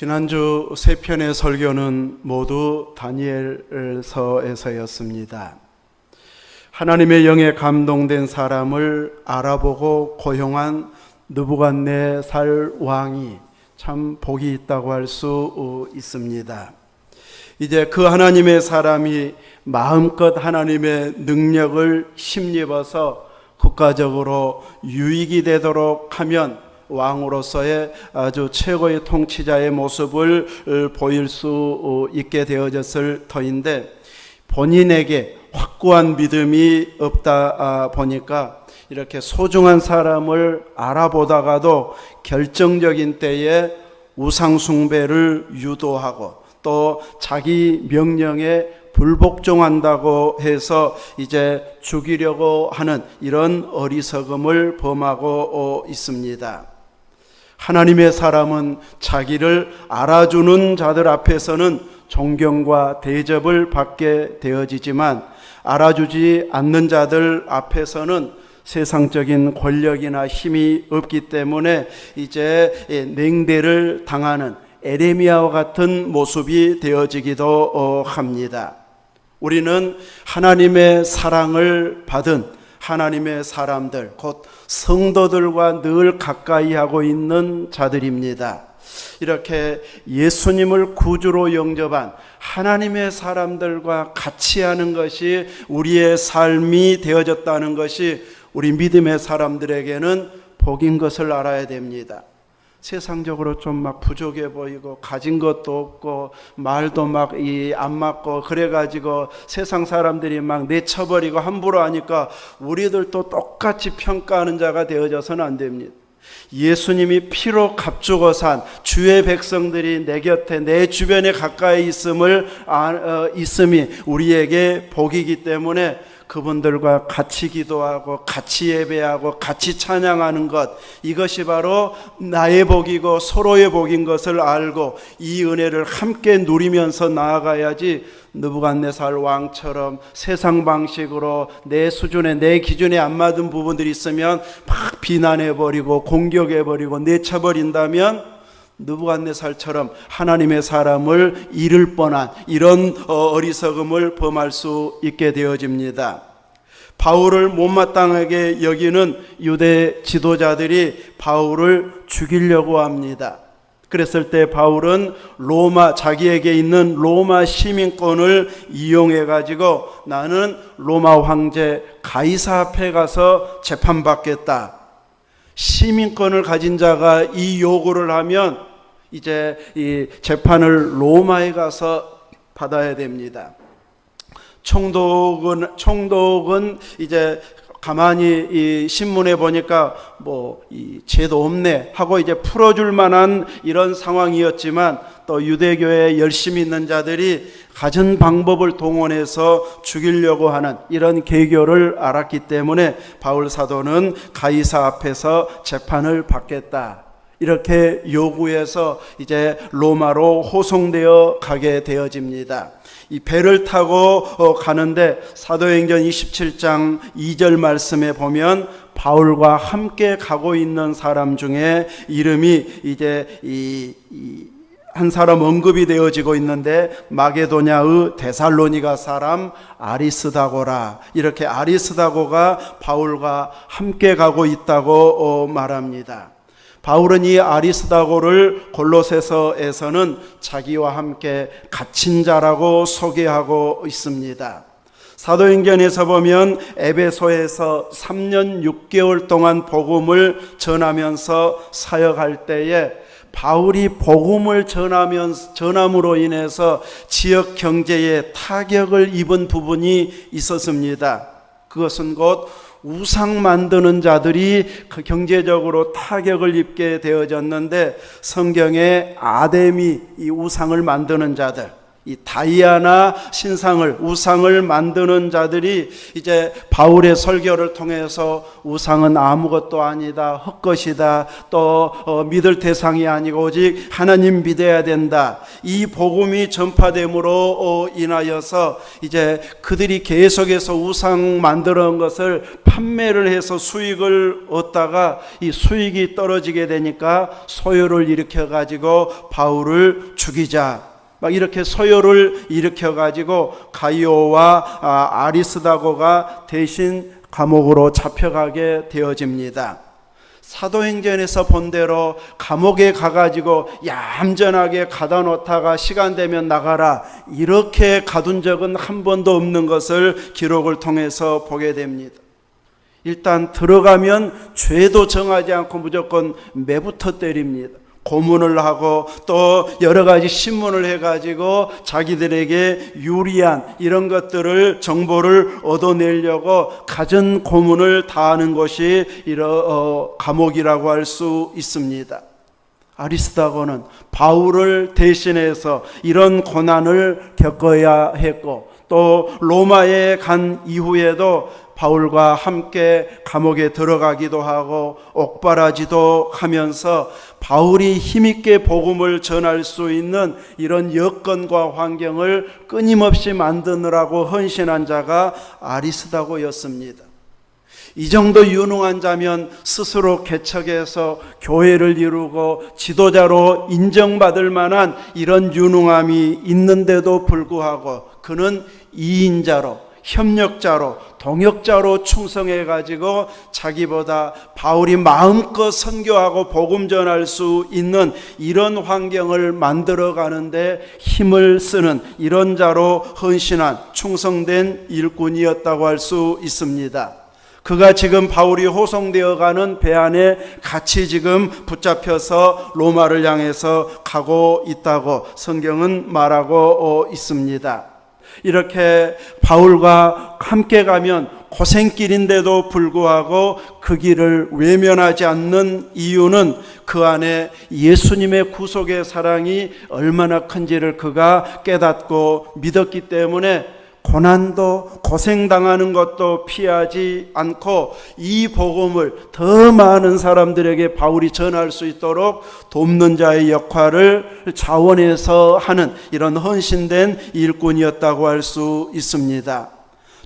지난주 세 편의 설교는 모두 다니엘서에서였습니다. 하나님의 영에 감동된 사람을 알아보고 고용한 느부갓네살 왕이 참 복이 있다고 할 수 있습니다. 이제 그 하나님의 사람이 마음껏 하나님의 능력을 힘입어서 국가적으로 유익이 되도록 하면 왕으로서의 아주 최고의 통치자의 모습을 보일 수 있게 되어졌을 터인데 본인에게 확고한 믿음이 없다 보니까 이렇게 소중한 사람을 알아보다가도 결정적인 때에 우상숭배를 유도하고 또 자기 명령에 불복종한다고 해서 이제 죽이려고 하는 이런 어리석음을 범하고 있습니다. 하나님의 사람은 자기를 알아주는 자들 앞에서는 존경과 대접을 받게 되어지지만 알아주지 않는 자들 앞에서는 세상적인 권력이나 힘이 없기 때문에 이제 냉대를 당하는 에레미야와 같은 모습이 되어지기도 합니다. 우리는 하나님의 사랑을 받은 하나님의 사람들, 곧 성도들과 늘 가까이 하고 있는 자들입니다. 이렇게 예수님을 구주로 영접한 하나님의 사람들과 같이 하는 것이 우리의 삶이 되어졌다는 것이 우리 믿음의 사람들에게는 복인 것을 알아야 됩니다. 세상적으로 좀 막 부족해 보이고 가진 것도 없고 말도 막 이 안 맞고 그래가지고 세상 사람들이 막 내쳐버리고 함부로 하니까 우리들도 똑같이 평가하는 자가 되어져서는 안 됩니다. 예수님이 피로 값주고 산 주의 백성들이 내 곁에 내 주변에 가까이 있음을 아, 어, 있음이 우리에게 복이기 때문에 그분들과 같이 기도하고 같이 예배하고 같이 찬양하는 것 이것이 바로 나의 복이고 서로의 복인 것을 알고 이 은혜를 함께 누리면서 나아가야지 느부갓네살 왕처럼 세상 방식으로 내 수준에 내 기준에 안 맞은 부분들이 있으면 막 비난해 버리고 공격해 버리고 내쳐 버린다면 느부갓네살처럼 하나님의 사람을 잃을 뻔한 이런 어, 어리석음을 범할 수 있게 되어집니다. 바울을 못마땅하게 여기는 유대 지도자들이 바울을 죽이려고 합니다. 그랬을 때 바울은 로마 자기에게 있는 로마 시민권을 이용해 가지고 나는 로마 황제 가이사 앞에 가서 재판받겠다. 시민권을 가진 자가 이 요구를 하면 이제 이 재판을 로마에 가서 받아야 됩니다. 총독은 총독은 이제 가만히 이 신문에 보니까 뭐 이 죄도 없네 하고 이제 풀어줄 만한 이런 상황이었지만 또 유대교에 열심히 있는 자들이 가진 방법을 동원해서 죽이려고 하는 이런 계교를 알았기 때문에 바울 사도는 가이사 앞에서 재판을 받겠다. 이렇게 요구해서 이제 로마로 호송되어 가게 되어집니다. 이 배를 타고 어, 가는데 사도행전 27장 2절 말씀에 보면 바울과 함께 가고 있는 사람 중에 이름이 이제 이, 이 한 사람 언급이 되어지고 있는데 마게도냐의 데살로니가 사람 아리스다고라 이렇게 아리스다고가 바울과 함께 가고 있다고 어, 말합니다. 바울은 이 아리스다고를 골로새서에서는 자기와 함께 갇힌 자라고 소개하고 있습니다. 사도행전에서 보면 에베소에서 3년 6개월 동안 복음을 전하면서 사역할 때에 바울이 복음을 전하면 전함으로 인해서 지역 경제에 타격을 입은 부분이 있었습니다. 그것은 곧 우상 만드는 자들이 그 경제적으로 타격을 입게 되어졌는데 성경에 아담이 이 우상을 만드는 자들 이 다이아나 신상을 우상을 만드는 자들이 이제 바울의 설교를 통해서 우상은 아무것도 아니다 헛것이다 또 어, 믿을 대상이 아니고 오직 하나님 믿어야 된다. 이 복음이 전파됨으로 어, 인하여서 이제 그들이 계속해서 우상 만드는 것을 판매를 해서 수익을 얻다가 이 수익이 떨어지게 되니까 소요를 일으켜 가지고 바울을 죽이자 막 이렇게 소요를 일으켜 가지고 가이오와 아, 아리스다고가 대신 감옥으로 잡혀가게 되어집니다. 사도행전에서 본 대로 감옥에 가가지고 얌전하게 가다 놓다가 시간 되면 나가라 이렇게 가둔 적은 한 번도 없는 것을 기록을 통해서 보게 됩니다. 일단 들어가면 죄도 정하지 않고 무조건 매부터 때립니다. 고문을 하고 또 여러 가지 신문을 해가지고 자기들에게 유리한 이런 것들을 정보를 얻어내려고 가전 고문을 다하는 것이 이러 어, 감옥이라고 할 수 있습니다. 아리스다고는 바울을 대신해서 이런 고난을 겪어야 했고 또 로마에 간 이후에도 바울과 함께 감옥에 들어가기도 하고 옥바라지도 하면서 바울이 힘있게 복음을 전할 수 있는 이런 여건과 환경을 끊임없이 만드느라고 헌신한 자가 아리스다고였습니다. 이 정도 유능한 자면 스스로 개척해서 교회를 이루고 지도자로 인정받을 만한 이런 유능함이 있는데도 불구하고 그는 이인자로 협력자로 동역자로 충성해 가지고 자기보다 바울이 마음껏 선교하고 복음 전할 수 있는 이런 환경을 만들어 가는데 힘을 쓰는 이런 자로 헌신한 충성된 일꾼이었다고 할 수 있습니다. 그가 지금 바울이 호송되어 가는 배 안에 같이 지금 붙잡혀서 로마를 향해서 가고 있다고 성경은 말하고 있습니다. 이렇게 바울과 함께 가면 고생길인데도 불구하고 그 길을 외면하지 않는 이유는 그 안에 예수님의 구속의 사랑이 얼마나 큰지를 그가 깨닫고 믿었기 때문에 고난도 고생당하는 것도 피하지 않고 이 복음을 더 많은 사람들에게 바울이 전할 수 있도록 돕는 자의 역할을 자원해서 하는 이런 헌신된 일꾼이었다고 할 수 있습니다.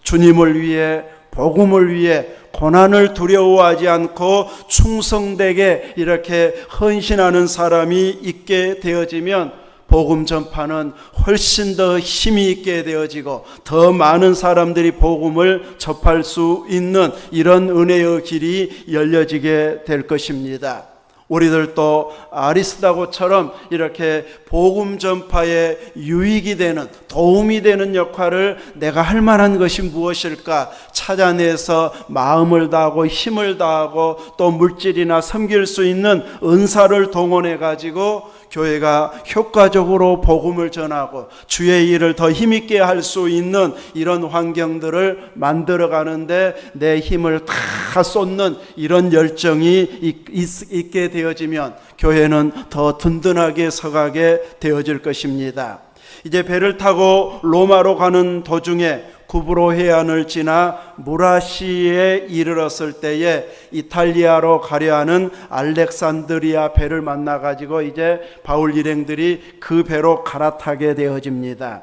주님을 위해 복음을 위해 고난을 두려워하지 않고 충성되게 이렇게 헌신하는 사람이 있게 되어지면 복음 전파는 훨씬 더 힘이 있게 되어지고 더 많은 사람들이 복음을 접할 수 있는 이런 은혜의 길이 열려지게 될 것입니다. 우리들도 아리스다고처럼 이렇게 복음 전파에 유익이 되는 도움이 되는 역할을 내가 할 만한 것이 무엇일까 찾아내서 마음을 다하고 힘을 다하고 또 물질이나 섬길 수 있는 은사를 동원해 가지고 교회가 효과적으로 복음을 전하고 주의 일을 더 힘있게 할 수 있는 이런 환경들을 만들어 가는데 내 힘을 다 쏟는 이런 열정이 있, 있게 되어지면 교회는 더 든든하게 서가게 되어질 것입니다. 이제 배를 타고 로마로 가는 도중에 구브로 해안을 지나 무라시에 이르렀을 때에 이탈리아로 가려 하는 알렉산드리아 배를 만나 가지고 이제 바울 일행들이 그 배로 갈아타게 되어집니다.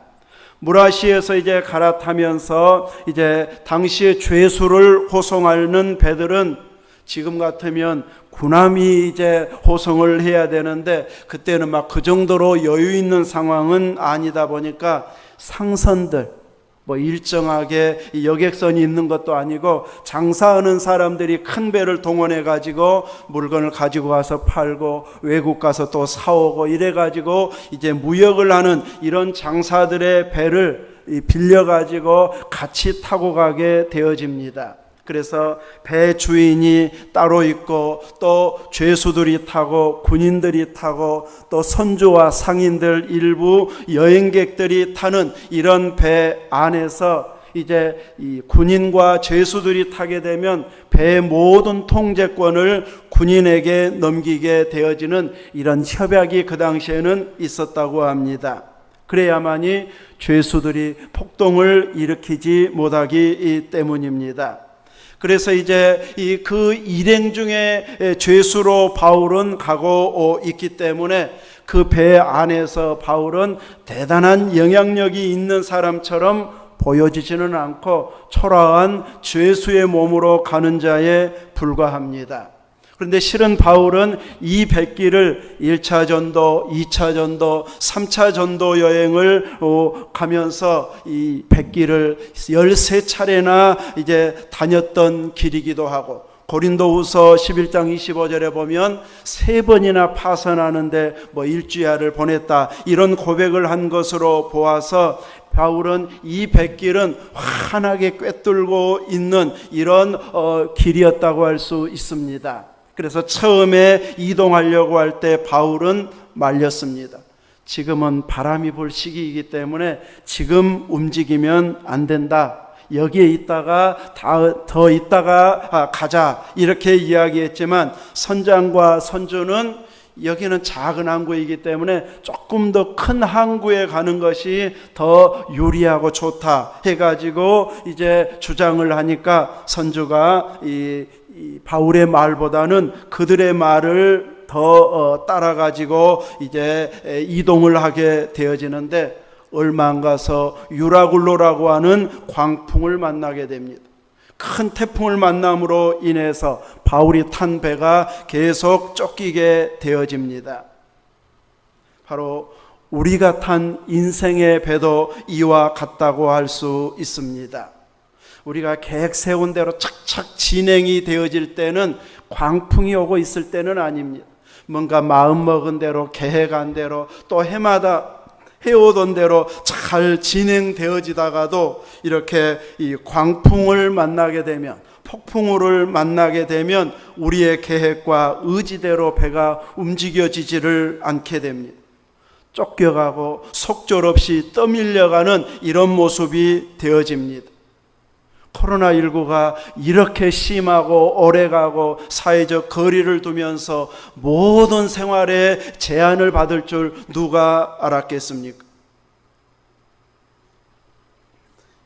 무라시에서 이제 갈아타면서 이제 당시의 죄수를 호송하는 배들은 지금 같으면 군함이 이제 호송을 해야 되는데 그때는 막 그 정도로 여유 있는 상황은 아니다 보니까 상선들 뭐 일정하게 여객선이 있는 것도 아니고 장사하는 사람들이 큰 배를 동원해 가지고 물건을 가지고 가서 팔고 외국 가서 또 사오고 이래 가지고 이제 무역을 하는 이런 장사들의 배를 빌려 가지고 같이 타고 가게 되어집니다. 그래서 배 주인이 따로 있고 또 죄수들이 타고 군인들이 타고 또 선조와 상인들 일부 여행객들이 타는 이런 배 안에서 이제 이 군인과 죄수들이 타게 되면 배 모든 통제권을 군인에게 넘기게 되어지는 이런 협약이 그 당시에는 있었다고 합니다. 그래야만이 죄수들이 폭동을 일으키지 못하기 때문입니다. 그래서 이제 이 그 일행 중에 죄수로 바울은 가고 있기 때문에 그 배 안에서 바울은 대단한 영향력이 있는 사람처럼 보여지지는 않고 초라한 죄수의 몸으로 가는 자에 불과합니다. 그런데 실은 바울은 이 백기를 1차 전도, 2차 전도, 3차 전도 여행을 어, 가면서 이 백기를 13차례나 이제 다녔던 길이기도 하고 고린도후서 11장 25절에 보면 세 번이나 파선하는데 뭐 일주야를 보냈다 이런 고백을 한 것으로 보아서 바울은 이 백길은 환하게 꿰뚫고 있는 이런 어, 길이었다고 할 수 있습니다. 그래서 처음에 이동하려고 할 때 바울은 말렸습니다. 지금은 바람이 불 시기이기 때문에 지금 움직이면 안 된다. 여기에 있다가 다, 더 있다가 아, 가자. 이렇게 이야기했지만 선장과 선주는 여기는 작은 항구이기 때문에 조금 더 큰 항구에 가는 것이 더 유리하고 좋다 해가지고 이제 주장을 하니까 선주가 이, 이 바울의 말보다는 그들의 말을 더 어, 따라가지고 이제 이동을 하게 되어지는데 얼마 안 가서 유라굴로라고 하는 광풍을 만나게 됩니다. 큰 태풍을 만남으로 인해서 바울이 탄 배가 계속 쫓기게 되어집니다. 바로 우리가 탄 인생의 배도 이와 같다고 할 수 있습니다. 우리가 계획 세운 대로 착착 진행이 되어질 때는 광풍이 오고 있을 때는 아닙니다. 뭔가 마음 먹은 대로 계획한 대로 또 해마다 해오던 대로 잘 진행되어지다가도 이렇게 이 광풍을 만나게 되면 폭풍우를 만나게 되면 우리의 계획과 의지대로 배가 움직여지지를 않게 됩니다. 쫓겨가고 속절없이 떠밀려가는 이런 모습이 되어집니다. 코로나19가 이렇게 심하고 오래가고 사회적 거리를 두면서 모든 생활에 제한을 받을 줄 누가 알았겠습니까?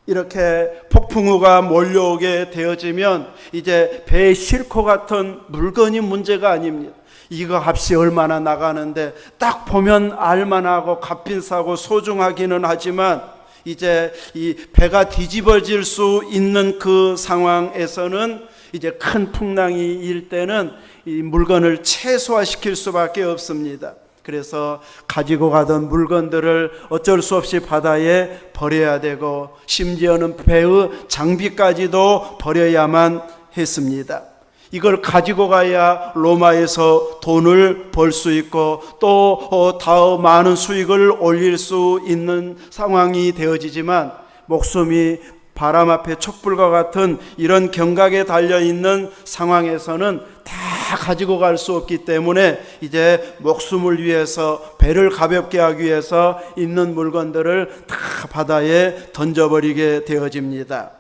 이렇게 폭풍우가 몰려오게 되어지면 이제 배에 싣고 같은 물건이 문제가 아닙니다. 이거 값이 얼마나 나가는데 딱 보면 알만하고 값비싸고 소중하기는 하지만 이제 이 배가 뒤집어질 수 있는 그 상황에서는 이제 큰 풍랑이 일 때는 이 물건을 최소화시킬 수밖에 없습니다. 그래서 가지고 가던 물건들을 어쩔 수 없이 바다에 버려야 되고 심지어는 배의 장비까지도 버려야만 했습니다. 이걸 가지고 가야 로마에서 돈을 벌 수 있고 또더 어, 많은 수익을 올릴 수 있는 상황이 되어지지만 목숨이 바람 앞에 촛불과 같은 이런 경각에 달려 있는 상황에서는 다 가지고 갈 수 없기 때문에 이제 목숨을 위해서 배를 가볍게 하기 위해서 있는 물건들을 다 바다에 던져버리게 되어집니다.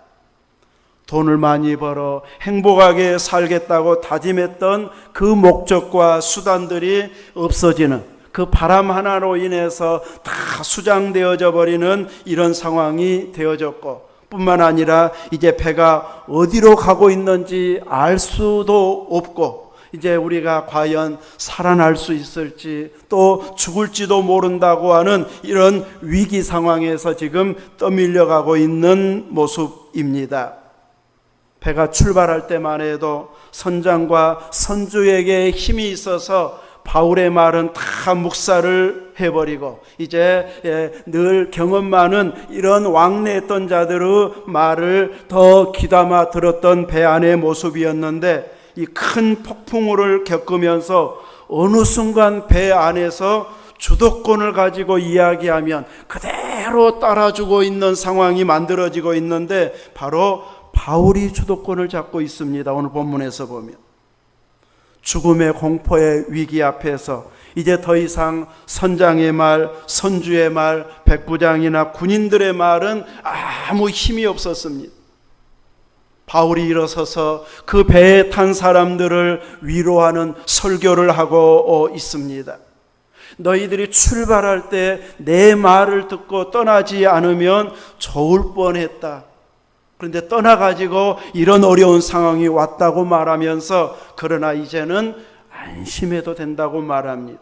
돈을 많이 벌어 행복하게 살겠다고 다짐했던 그 목적과 수단들이 없어지는 그 바람 하나로 인해서 다 수장되어져 버리는 이런 상황이 되어졌고 뿐만 아니라 이제 배가 어디로 가고 있는지 알 수도 없고 이제 우리가 과연 살아날 수 있을지 또 죽을지도 모른다고 하는 이런 위기 상황에서 지금 떠밀려가고 있는 모습입니다. 배가 출발할 때만 해도 선장과 선주에게 힘이 있어서 바울의 말은 다 묵살을 해버리고 이제 예, 늘 경험 많은 이런 왕래했던 자들의 말을 더 귀담아 들었던 배 안의 모습이었는데 이 큰 폭풍우를 겪으면서 어느 순간 배 안에서 주도권을 가지고 이야기하면 그대로 따라주고 있는 상황이 만들어지고 있는데 바로 바울이 주도권을 잡고 있습니다. 오늘 본문에서 보면. 죽음의 공포의 위기 앞에서 이제 더 이상 선장의 말, 선주의 말, 백부장이나 군인들의 말은 아무 힘이 없었습니다. 바울이 일어서서 그 배에 탄 사람들을 위로하는 설교를 하고 있습니다. 너희들이 출발할 때 내 말을 듣고 떠나지 않으면 좋을 뻔했다. 그런데 떠나가지고 이런 어려운 상황이 왔다고 말하면서 그러나 이제는 안심해도 된다고 말합니다.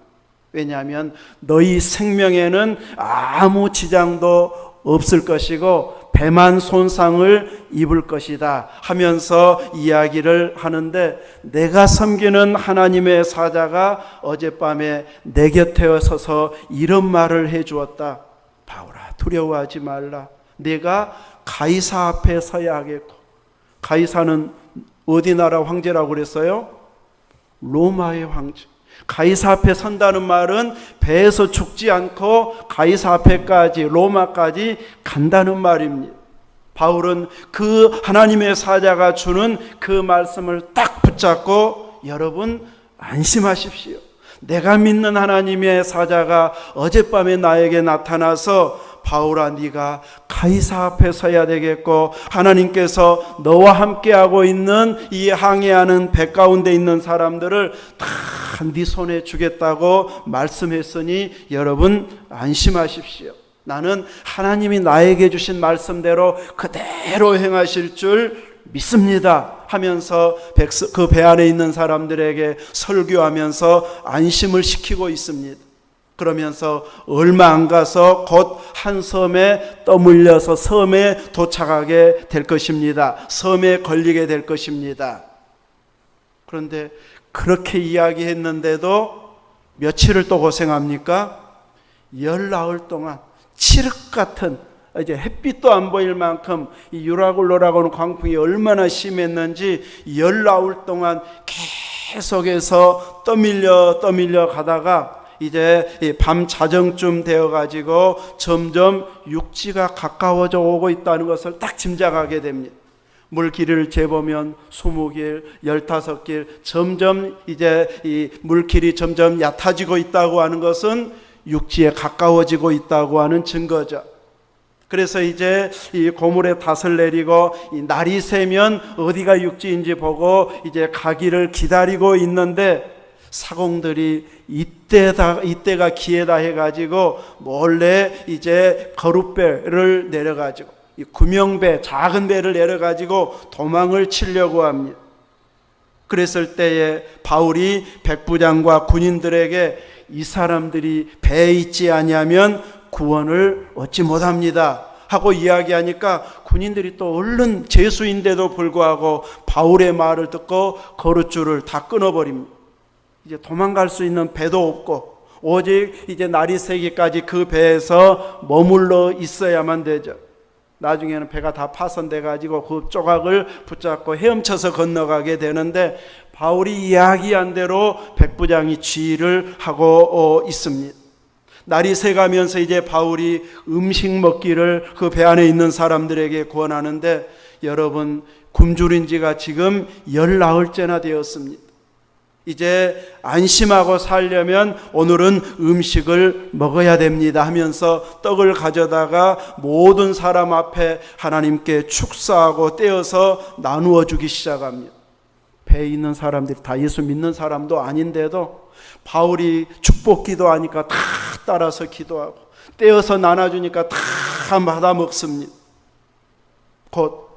왜냐하면 너희 생명에는 아무 지장도 없을 것이고 배만 손상을 입을 것이다 하면서 이야기를 하는데 내가 섬기는 하나님의 사자가 어젯밤에 내 곁에 서서 이런 말을 해 주었다. 바울아 두려워하지 말라. 내가 가이사 앞에 서야 하겠고 가이사는 어디 나라 황제라고 그랬어요? 로마의 황제. 가이사 앞에 선다는 말은 배에서 죽지 않고 가이사 앞에까지 로마까지 간다는 말입니다. 바울은 그 하나님의 사자가 주는 그 말씀을 딱 붙잡고 여러분 안심하십시오. 내가 믿는 하나님의 사자가 어젯밤에 나에게 나타나서 바울아 네가 가이사 앞에 서야 되겠고 하나님께서 너와 함께하고 있는 이 항해하는 배 가운데 있는 사람들을 다 네 손에 주겠다고 말씀했으니 여러분 안심하십시오. 나는 하나님이 나에게 주신 말씀대로 그대로 행하실 줄 믿습니다. 하면서 그 배 안에 있는 사람들에게 설교하면서 안심을 시키고 있습니다. 그러면서 얼마 안 가서 곧 한 섬에 떠물려서 섬에 도착하게 될 것입니다. 섬에 걸리게 될 것입니다. 그런데 그렇게 이야기했는데도 며칠을 또 고생합니까? 열 나흘 동안 칠흑 같은 이제 햇빛도 안 보일 만큼 이 유라굴로라고는 광풍이 얼마나 심했는지 열 나흘 동안 계속해서 떠밀려 떠밀려 가다가 이제 밤 자정쯤 되어 가지고 점점 육지가 가까워져 오고 있다는 것을 딱 짐작하게 됩니다. 물길을 재보면 20길, 15길 점점 이제 이 물길이 점점 얕아지고 있다고 하는 것은 육지에 가까워지고 있다고 하는 증거죠. 그래서 이제 이 고물에 닷을 내리고 이 날이 새면 어디가 육지인지 보고 이제 가기를 기다리고 있는데 사공들이 이때다 이때가 기회다 해가지고 몰래 이제 거룻배를 내려가지고 이 구명배 작은 배를 내려가지고 도망을 치려고 합니다. 그랬을 때에 바울이 백부장과 군인들에게 이 사람들이 배에 있지 아니하면 구원을 얻지 못합니다. 하고 이야기하니까 군인들이 또 얼른 재수인데도 불구하고 바울의 말을 듣고 거룻줄을 다 끊어버립니다. 이제 도망갈 수 있는 배도 없고 오직 이제 날이 새기까지 그 배에서 머물러 있어야만 되죠. 나중에는 배가 다 파손돼 가지고 그 조각을 붙잡고 헤엄쳐서 건너가게 되는데 바울이 이야기한 대로 백부장이 지휘를 하고 어, 있습니다. 날이 새가면서 이제 바울이 음식 먹기를 그 배 안에 있는 사람들에게 권하는데 여러분 굶주린 지가 지금 열 나흘째나 되었습니다. 이제 안심하고 살려면 오늘은 음식을 먹어야 됩니다 하면서 떡을 가져다가 모든 사람 앞에 하나님께 축사하고 떼어서 나누어 주기 시작합니다. 배에 있는 사람들이 다 예수 믿는 사람도 아닌데도 바울이 축복 기도하니까 다 따라서 기도하고 떼어서 나눠주니까 다 받아 먹습니다. 곧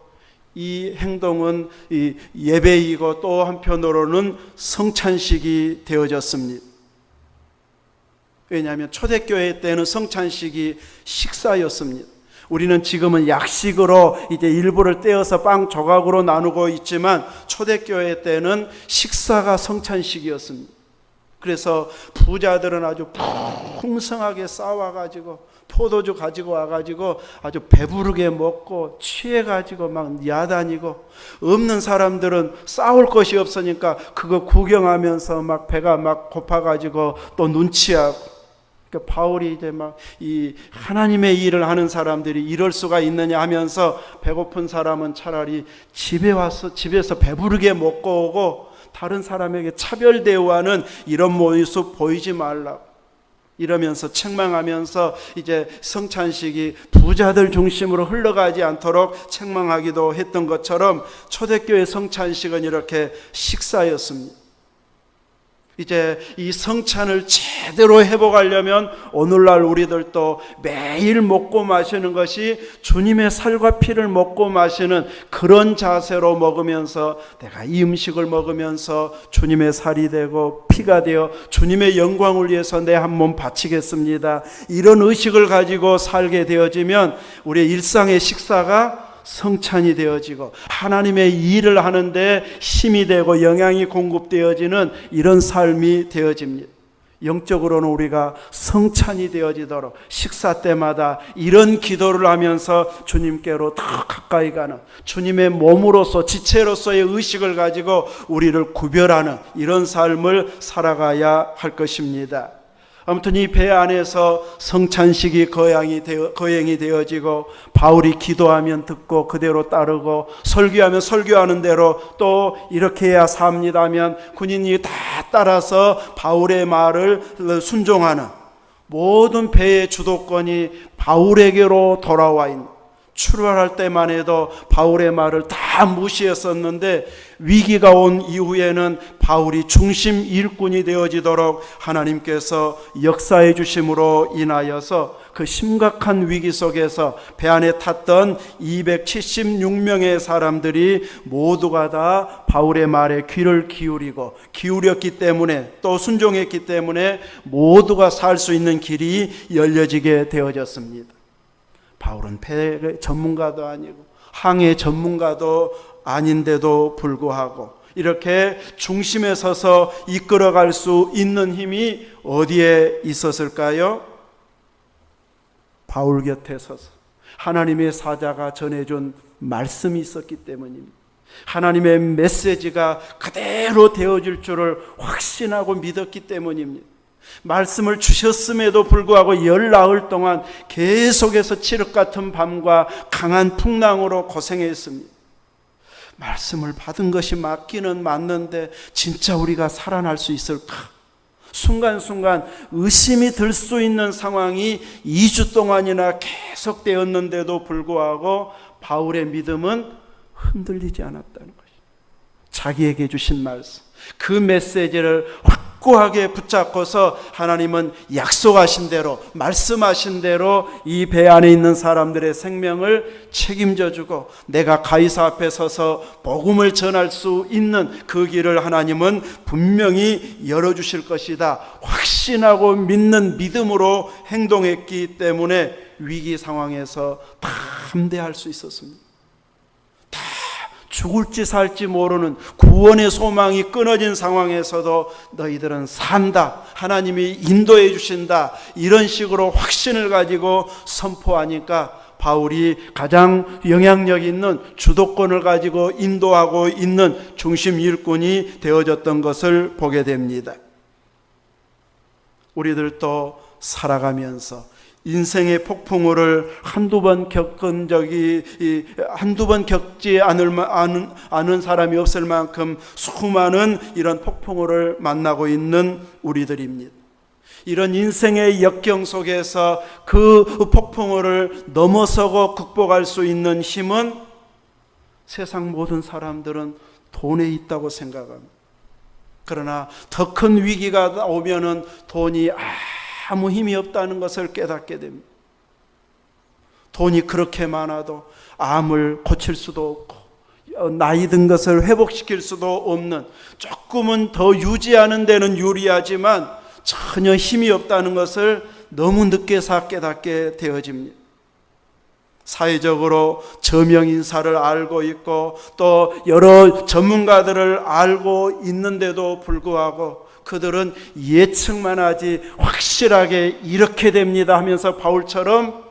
이 행동은 이 예배이고 또 한편으로는 성찬식이 되어졌습니다. 왜냐하면 초대교회 때는 성찬식이 식사였습니다. 우리는 지금은 약식으로 이제 일부를 떼어서 빵 조각으로 나누고 있지만 초대교회 때는 식사가 성찬식이었습니다. 그래서 부자들은 아주 풍성하게 싸워가지고 포도주 가지고 와가지고 아주 배부르게 먹고 취해가지고 막 야다니고 없는 사람들은 싸울 것이 없으니까 그거 구경하면서 막 배가 막 고파가지고 또 눈치하고 그러니까 바울이 이제 막 이 하나님의 일을 하는 사람들이 이럴 수가 있느냐 하면서 배고픈 사람은 차라리 집에 와서 집에서 배부르게 먹고 오고 다른 사람에게 차별 대우하는 이런 모습 보이지 말라고. 이러면서 책망하면서 이제 성찬식이 부자들 중심으로 흘러가지 않도록 책망하기도 했던 것처럼 초대교회 성찬식은 이렇게 식사였습니다. 이제 이 성찬을 제대로 회복하려면 오늘날 우리들도 매일 먹고 마시는 것이 주님의 살과 피를 먹고 마시는 그런 자세로 먹으면서 내가 이 음식을 먹으면서 주님의 살이 되고 피가 되어 주님의 영광을 위해서 내 한 몸 바치겠습니다. 이런 의식을 가지고 살게 되어지면 우리의 일상의 식사가 성찬이 되어지고 하나님의 일을 하는데 힘이 되고 영향이 공급되어지는 이런 삶이 되어집니다. 영적으로는 우리가 성찬이 되어지도록 식사 때마다 이런 기도를 하면서 주님께로 더 가까이 가는 주님의 몸으로서 지체로서의 의식을 가지고 우리를 구별하는 이런 삶을 살아가야 할 것입니다. 아무튼 이 배 안에서 성찬식이 거양이 되어, 거행이 되어지고 바울이 기도하면 듣고 그대로 따르고 설교하면 설교하는 대로 또 이렇게 해야 삽니다 하면 군인이 다 따라서 바울의 말을 순종하는 모든 배의 주도권이 바울에게로 돌아와 있는 출발할 때만 해도 바울의 말을 다 무시했었는데 위기가 온 이후에는 바울이 중심 일꾼이 되어지도록 하나님께서 역사해 주심으로 인하여서 그 심각한 위기 속에서 배 안에 탔던 276명의 사람들이 모두가 다 바울의 말에 귀를 기울이고 기울였기 때문에 또 순종했기 때문에 모두가 살 수 있는 길이 열려지게 되어졌습니다. 바울은 배 전문가도 아니고 항해 전문가도 아닌데도 불구하고 이렇게 중심에 서서 이끌어갈 수 있는 힘이 어디에 있었을까요? 바울 곁에 서서 하나님의 사자가 전해준 말씀이 있었기 때문입니다. 하나님의 메시지가 그대로 되어질 줄을 확신하고 믿었기 때문입니다. 말씀을 주셨음에도 불구하고 열 나흘 동안 계속해서 칠흑 같은 밤과 강한 풍랑으로 고생했습니다. 말씀을 받은 것이 맞기는 맞는데 진짜 우리가 살아날 수 있을까? 순간순간 의심이 들 수 있는 상황이 2주 동안이나 계속되었는데도 불구하고 바울의 믿음은 흔들리지 않았다는 것이 자기에게 주신 말씀, 그 메시지를 확 고하게 붙잡고서 하나님은 약속하신 대로 말씀하신 대로 이 배 안에 있는 사람들의 생명을 책임져 주고 내가 가이사 앞에 서서 복음을 전할 수 있는 그 길을 하나님은 분명히 열어 주실 것이다. 확신하고 믿는 믿음으로 행동했기 때문에 위기 상황에서 담대할 수 있었습니다. 죽을지 살지 모르는 구원의 소망이 끊어진 상황에서도 너희들은 산다. 하나님이 인도해 주신다. 이런 식으로 확신을 가지고 선포하니까 바울이 가장 영향력 있는 주도권을 가지고 인도하고 있는 중심 일꾼이 되어졌던 것을 보게 됩니다. 우리들도 살아가면서 인생의 폭풍우를 한두 번 겪은 적이 한두 번 겪지 않을 아는, 아는 사람이 없을 만큼 수많은 이런 폭풍우를 만나고 있는 우리들입니다. 이런 인생의 역경 속에서 그 폭풍우를 넘어서고 극복할 수 있는 힘은 세상 모든 사람들은 돈에 있다고 생각합니다. 그러나 더 큰 위기가 오면은 돈이 아 무 힘이 없다는 것을 깨닫게 됩니다. 돈이 그렇게 많아도 암을 고칠 수도 없고 어, 나이 든 것을 회복시킬 수도 없는 조금은 더 유지하는 데는 유리하지만 전혀 힘이 없다는 것을 너무 늦게서 깨닫게 되어집니다. 사회적으로 저명 인사를 알고 있고 또 여러 전문가들을 알고 있는데도 불구하고 그들은 예측만 하지 확실하게 이렇게 됩니다 하면서 바울처럼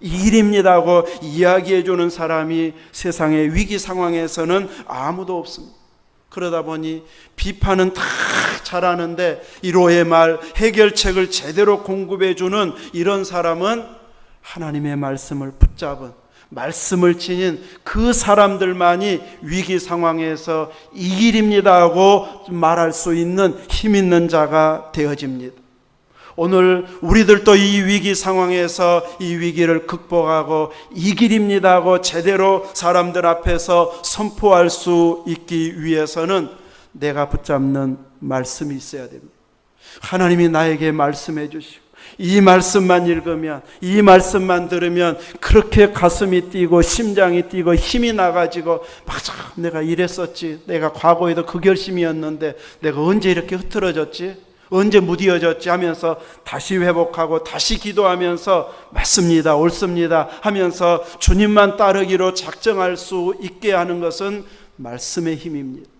일입니다 하고 이야기해 주는 사람이 세상의 위기 상황에서는 아무도 없습니다. 그러다 보니 비판은 다 잘하는데 이로의 말 해결책을 제대로 공급해 주는 이런 사람은 하나님의 말씀을 붙잡은 말씀을 지닌 그 사람들만이 위기 상황에서 이 길입니다 하고 말할 수 있는 힘 있는 자가 되어집니다. 오늘 우리들도 이 위기 상황에서 이 위기를 극복하고 이 길입니다 하고 제대로 사람들 앞에서 선포할 수 있기 위해서는 내가 붙잡는 말씀이 있어야 됩니다. 하나님이 나에게 말씀해 주시고 이 말씀만 읽으면 이 말씀만 들으면 그렇게 가슴이 뛰고 심장이 뛰고 힘이 나가지고 맞아 내가 이랬었지. 내가 과거에도 그 결심이었는데 내가 언제 이렇게 흐트러졌지? 언제 무디어졌지? 하면서 다시 회복하고 다시 기도하면서 맞습니다 옳습니다 하면서 주님만 따르기로 작정할 수 있게 하는 것은 말씀의 힘입니다.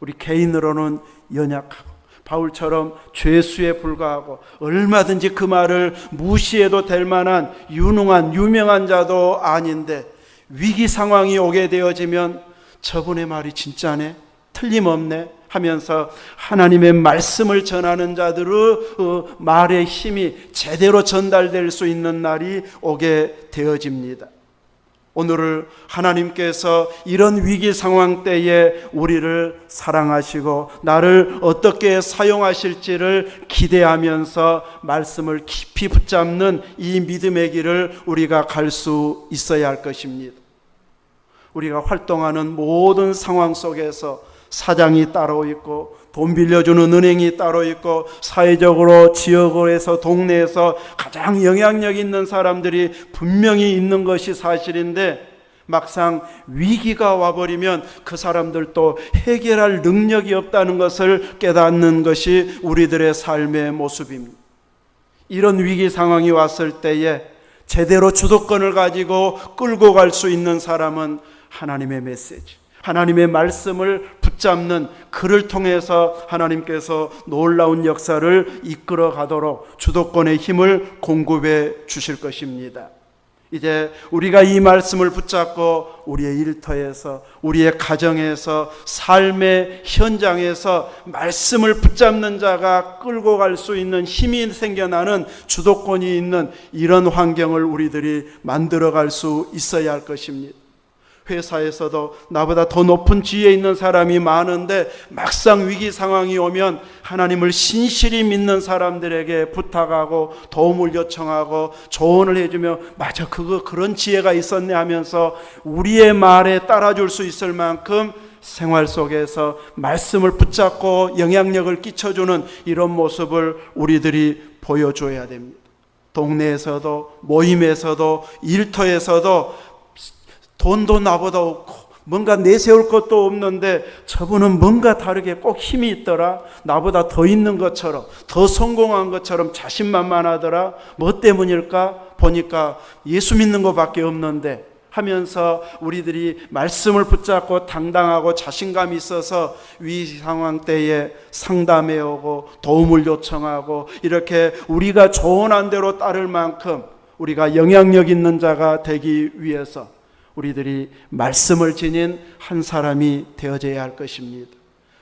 우리 개인으로는 연약하고 바울처럼 죄수에 불과하고 얼마든지 그 말을 무시해도 될 만한 유능한 유명한 자도 아닌데 위기 상황이 오게 되어지면 저분의 말이 진짜네 틀림없네 하면서 하나님의 말씀을 전하는 자들의 어, 말의 힘이 제대로 전달될 수 있는 날이 오게 되어집니다. 오늘을 하나님께서 이런 위기 상황 때에 우리를 사랑하시고 나를 어떻게 사용하실지를 기대하면서 말씀을 깊이 붙잡는 이 믿음의 길을 우리가 갈 수 있어야 할 것입니다. 우리가 활동하는 모든 상황 속에서 사장이 따로 있고 돈 빌려주는 은행이 따로 있고 사회적으로 지역에서 동네에서 가장 영향력 있는 사람들이 분명히 있는 것이 사실인데 막상 위기가 와버리면 그 사람들도 해결할 능력이 없다는 것을 깨닫는 것이 우리들의 삶의 모습입니다. 이런 위기 상황이 왔을 때에 제대로 주도권을 가지고 끌고 갈 수 있는 사람은 하나님의 메시지, 하나님의 말씀을 붙잡는 그를 통해서 하나님께서 놀라운 역사를 이끌어 가도록 주도권의 힘을 공급해 주실 것입니다. 이제 우리가 이 말씀을 붙잡고 우리의 일터에서 우리의 가정에서 삶의 현장에서 말씀을 붙잡는 자가 끌고 갈 수 있는 힘이 생겨나는 주도권이 있는 이런 환경을 우리들이 만들어 갈 수 있어야 할 것입니다. 회사에서도 나보다 더 높은 지위에 있는 사람이 많은데 막상 위기 상황이 오면 하나님을 신실히 믿는 사람들에게 부탁하고 도움을 요청하고 조언을 해주며 맞아 그거 그런 지혜가 있었네 하면서 우리의 말에 따라줄 수 있을 만큼 생활 속에서 말씀을 붙잡고 영향력을 끼쳐주는 이런 모습을 우리들이 보여줘야 됩니다. 동네에서도 모임에서도 일터에서도 돈도 나보다 없고 뭔가 내세울 것도 없는데 저분은 뭔가 다르게 꼭 힘이 있더라. 나보다 더 있는 것처럼 더 성공한 것처럼 자신만만하더라. 뭐 때문일까? 보니까 예수 믿는 것밖에 없는데 하면서 우리들이 말씀을 붙잡고 당당하고 자신감이 있어서 위 상황 때에 상담해 오고 도움을 요청하고 이렇게 우리가 조언한 대로 따를 만큼 우리가 영향력 있는 자가 되기 위해서 우리들이 말씀을 지닌 한 사람이 되어져야 할 것입니다.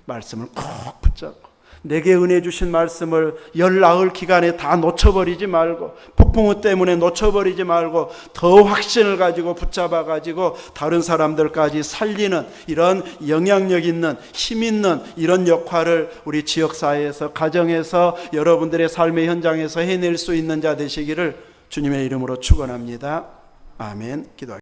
말씀을 꼭 붙잡고 내게 은혜 주신 말씀을 열 나흘 기간에 다 놓쳐버리지 말고 폭풍우 때문에 놓쳐버리지 말고 더 확신을 가지고 붙잡아 가지고 다른 사람들까지 살리는 이런 영향력 있는 힘 있는 이런 역할을 우리 지역 사회에서 가정에서 여러분들의 삶의 현장에서 해낼 수 있는 자 되시기를 주님의 이름으로 축원합니다. 아멘. 기도